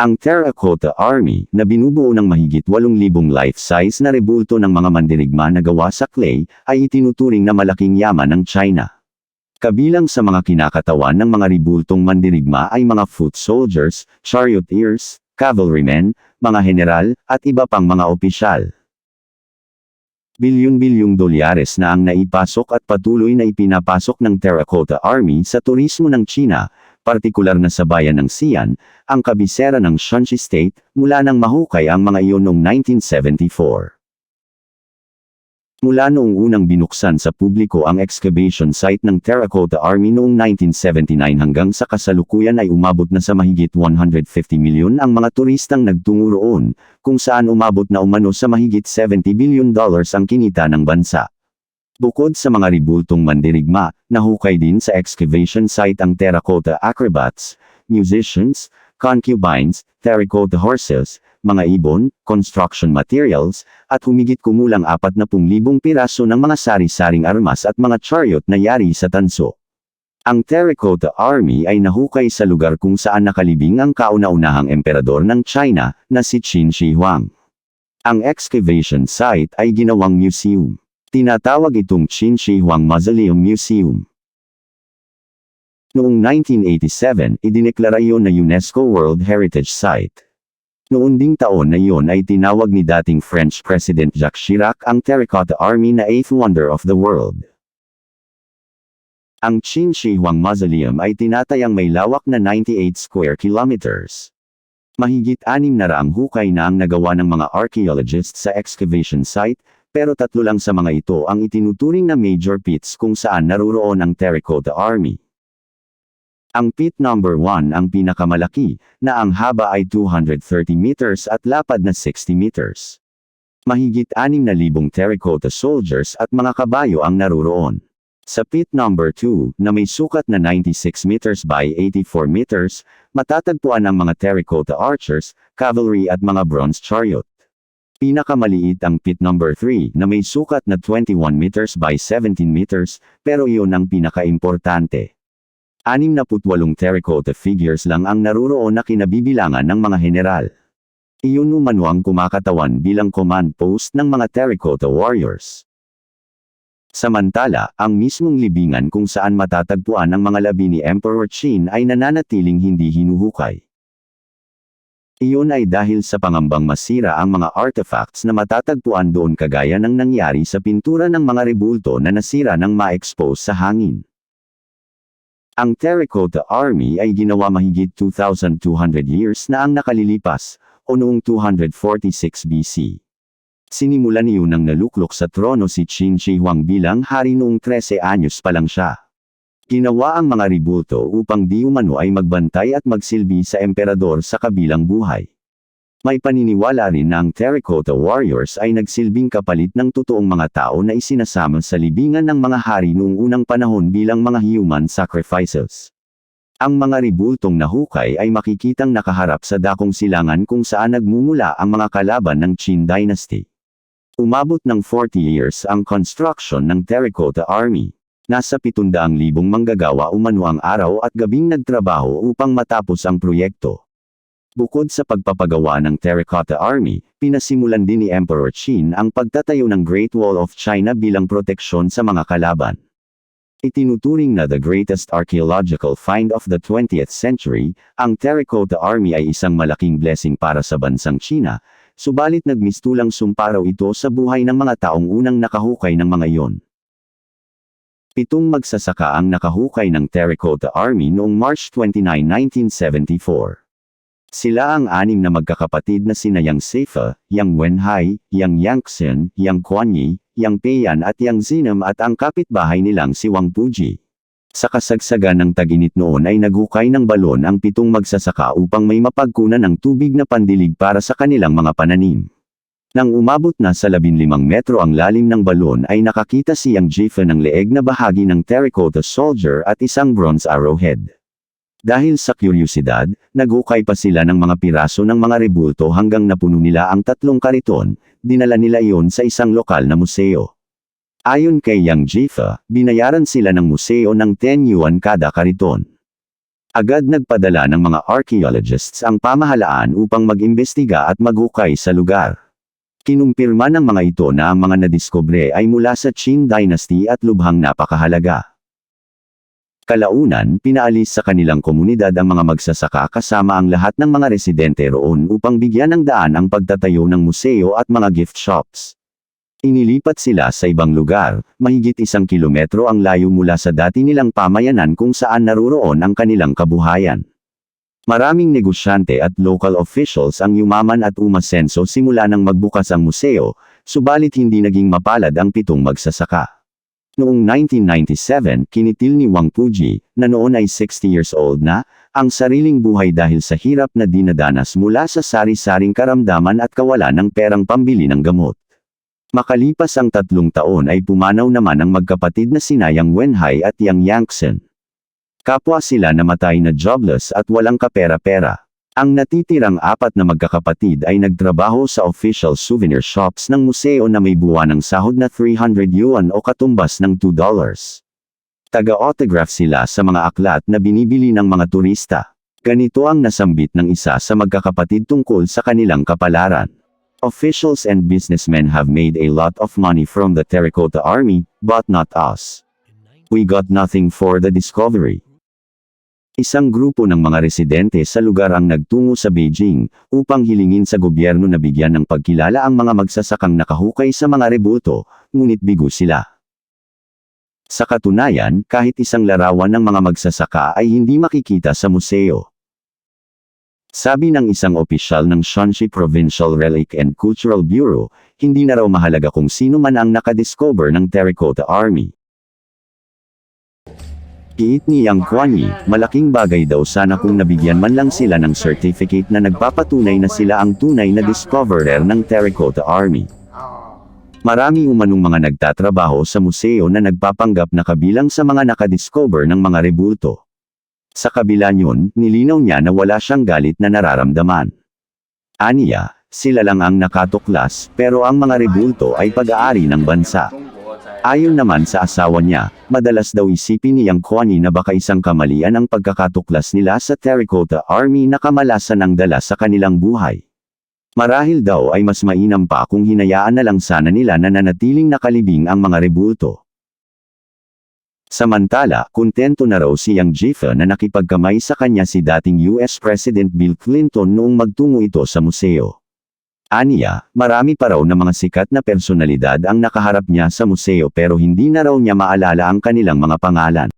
Ang Terracotta Army, na binubuo ng mahigit 8,000 life-size na rebulto ng mga mandirigma na gawa sa clay, ay itinuturing na malaking yaman ng China. Kabilang sa mga kinakatawan ng mga ribultong mandirigma ay mga foot soldiers, charioteers, cavalrymen, mga general, at iba pang mga opisyal. Bilyon-bilyong dolyares na ang naipasok at patuloy na ipinapasok ng Terracotta Army sa turismo ng China, partikular na sa bayan ng Xi'an, ang kabisera ng Shanxi State, mula nang mahukay ang mga iyon noong 1974. Mula noong unang binuksan sa publiko ang excavation site ng Terracotta Army noong 1979 hanggang sa kasalukuyan ay umabot na sa mahigit 150 milyon ang mga turistang nagtungo roon, kung saan umabot na umano sa mahigit 70 billion dollars ang kinita ng bansa. Bukod sa mga ribultong mandirigma, nahukay din sa excavation site ang terracotta acrobats, musicians, concubines, terracotta horses, mga ibon, construction materials, at humigit kumulang 40,000 piraso ng mga sari-saring armas at mga chariot na yari sa tanso. Ang Terracotta Army ay nahukay sa lugar kung saan nakalibing ang kauna-unahang emperador ng China, na si Qin Shi Huang. Ang excavation site ay ginawang museum. Tinatawag itong Qin Shi Huang Mausoleum Museum. Noong 1987, idineklara iyon na UNESCO World Heritage Site. Noon ding taon na iyon ay tinawag ni dating French President Jacques Chirac ang Terracotta Army na Eighth Wonder of the World. Ang Qin Shi Huang Mausoleum ay tinatayang may lawak na 98 square kilometers. Mahigit anim na raang hukay na ang nagawa ng mga archaeologists sa excavation site, pero tatlo lang sa mga ito ang itinuturing na major pits kung saan naruroon ang Terracotta Army. Ang pit number 1 ang pinakamalaki, na ang haba ay 230 meters at lapad na 60 meters. Mahigit 6,000 terracotta soldiers at mga kabayo ang naruroon. Sa pit number 2, na may sukat na 96 meters by 84 meters, matatagpuan ang mga terracotta archers, cavalry at mga bronze chariot. Pinakamaliit ang pit number 3 na may sukat na 21 meters by 17 meters, pero iyon ang pinakaimportante. 68 terracotta figures lang ang naruroon na kinabibilangan ng mga general. Iyon umano ang kumakatawan bilang command post ng mga terracotta warriors. Samantala, ang mismong libingan kung saan matatagpuan ang mga labi ni Emperor Qin ay nananatiling hindi hinuhukay. Iyon ay dahil sa pangambang masira ang mga artifacts na matatagpuan doon kagaya ng nangyari sa pintura ng mga rebulto na nasira nang ma-expose sa hangin. Ang Terracotta Army ay ginawa mahigit 2,200 years na ang nakalilipas, o noong 246 BC. Sinimulan niyo nang naluklok sa trono si Qin Shi Huang bilang hari noong 13 anyos pa lang siya. Ginawa ang mga ribulto upang di umano ay magbantay at magsilbi sa emperador sa kabilang buhay. May paniniwala rin na ang Terracotta Warriors ay nagsilbing kapalit ng totoong mga tao na isinasama sa libingan ng mga hari noong unang panahon bilang mga human sacrifices. Ang mga ribultong nahukay ay makikitang nakaharap sa dakong silangan kung saan nagmumula ang mga kalaban ng Qin Dynasty. Umabot ng 40 years ang construction ng Terracotta Army. Nasa 700,000 manggagawa umano ang araw at gabing nagtrabaho upang matapos ang proyekto. Bukod sa pagpapagawa ng Terracotta Army, pinasimulan din ni Emperor Qin ang pagtatayo ng Great Wall of China bilang proteksyon sa mga kalaban. Itinuturing na the greatest archaeological find of the 20th century, ang Terracotta Army ay isang malaking blessing para sa bansang China, subalit nagmistulang sumparaw ito sa buhay ng mga taong unang nakahukay ng mga iyon. Pitong magsasaka ang nakahukay ng Terracotta Army noong March 29, 1974. Sila ang anim na magkakapatid na sina Yang Seifa, Yang Wenhai, Yang Yangxin, Yang Kuanyi, Yang Peiyan at Yang Zinam at ang kapitbahay nilang si Wang Puji. Sa kasagsagan ng taginit noon ay naghukay ng balon ang pitong magsasaka upang may mapagkunan ng tubig na pandilig para sa kanilang mga pananim. Nang umabot na sa 15 metro ang lalim ng balon ay nakakita si Yang Jifa ng leeg na bahagi ng terracotta soldier at isang bronze arrowhead. Dahil sa kuryosidad, nagukay pa sila ng mga piraso ng mga rebulto hanggang napuno nila ang tatlong kariton, dinala nila iyon sa isang lokal na museo. Ayon kay Yang Jifa, binayaran sila ng museo ng 10 yuan kada kariton. Agad nagpadala ng mga archaeologists ang pamahalaan upang mag-imbestiga at maghukay sa lugar. Kinumpirma ng mga ito na ang mga nadiskubre ay mula sa Qin Dynasty at lubhang napakahalaga. Kalaunan, pinaalis sa kanilang komunidad ang mga magsasaka kasama ang lahat ng mga residente roon upang bigyan ng daan ang pagtatayo ng museo at mga gift shops. Inilipat sila sa ibang lugar, mahigit isang kilometro ang layo mula sa dati nilang pamayanan kung saan naroroon ang kanilang kabuhayan. Maraming negosyante at local officials ang yumaman at umasenso simula nang magbukas ang museo, subalit hindi naging mapalad ang pitong magsasaka. Noong 1997, kinitil ni Wang Puji, na noon ay 60 years old na, ang sariling buhay dahil sa hirap na dinadanas mula sa sari-saring karamdaman at kawalan ng perang pambili ng gamot. Makalipas ang tatlong taon ay pumanaw naman ang magkapatid na sina Yang Wenhai at Yang Yangtsen. Kapwa sila namatay na jobless at walang kapera-pera. Ang natitirang apat na magkakapatid ay nagtrabaho sa official souvenir shops ng museo na may buwan ng sahod na 300 yuan o katumbas ng 2 dollars. Taga-autograph sila sa mga aklat na binibili ng mga turista. Ganito ang nasambit ng isa sa magkakapatid tungkol sa kanilang kapalaran. Officials and businessmen have made a lot of money from the Terracotta Army, but not us. We got nothing for the discovery. Isang grupo ng mga residente sa lugar ang nagtungo sa Beijing, upang hilingin sa gobyerno na bigyan ng pagkilala ang mga magsasakang nakahukay sa mga rebulto, ngunit bigo sila. Sa katunayan, kahit isang larawan ng mga magsasaka ay hindi makikita sa museo. Sabi ng isang opisyal ng Shanxi Provincial Relic and Cultural Bureau, hindi na raw mahalaga kung sino man ang nakadiscover ng Terracotta Army. Giit ni Yang Kuan-yi, malaking bagay daw sana kung nabigyan man lang sila ng certificate na nagpapatunay na sila ang tunay na discoverer ng Terracotta Army. Marami umanong mga nagtatrabaho sa museo na nagpapanggap na kabilang sa mga nakadiscover ng mga rebulto. Sa kabila niyon, nilinaw niya na wala siyang galit na nararamdaman. Aniya, sila lang ang nakatuklas, pero ang mga rebulto ay pag-aari ng bansa. Ayon naman sa asawa niya, madalas daw isipin ni Yang Kwani na baka isang kamalian ang pagkakatuklas nila sa Terracotta Army na kamalasan ang dala sa kanilang buhay. Marahil daw ay mas mainam pa kung hinayaan na lang sana nila na nanatiling nakalibing ang mga rebulto. Samantala, kontento na raw si Yang Jifa na nakipagkamay sa kanya si dating US President Bill Clinton noong magtungo ito sa museo. Aniya, marami pa raw na mga sikat na personalidad ang nakaharap niya sa museo pero hindi na raw niya maalala ang kanilang mga pangalan.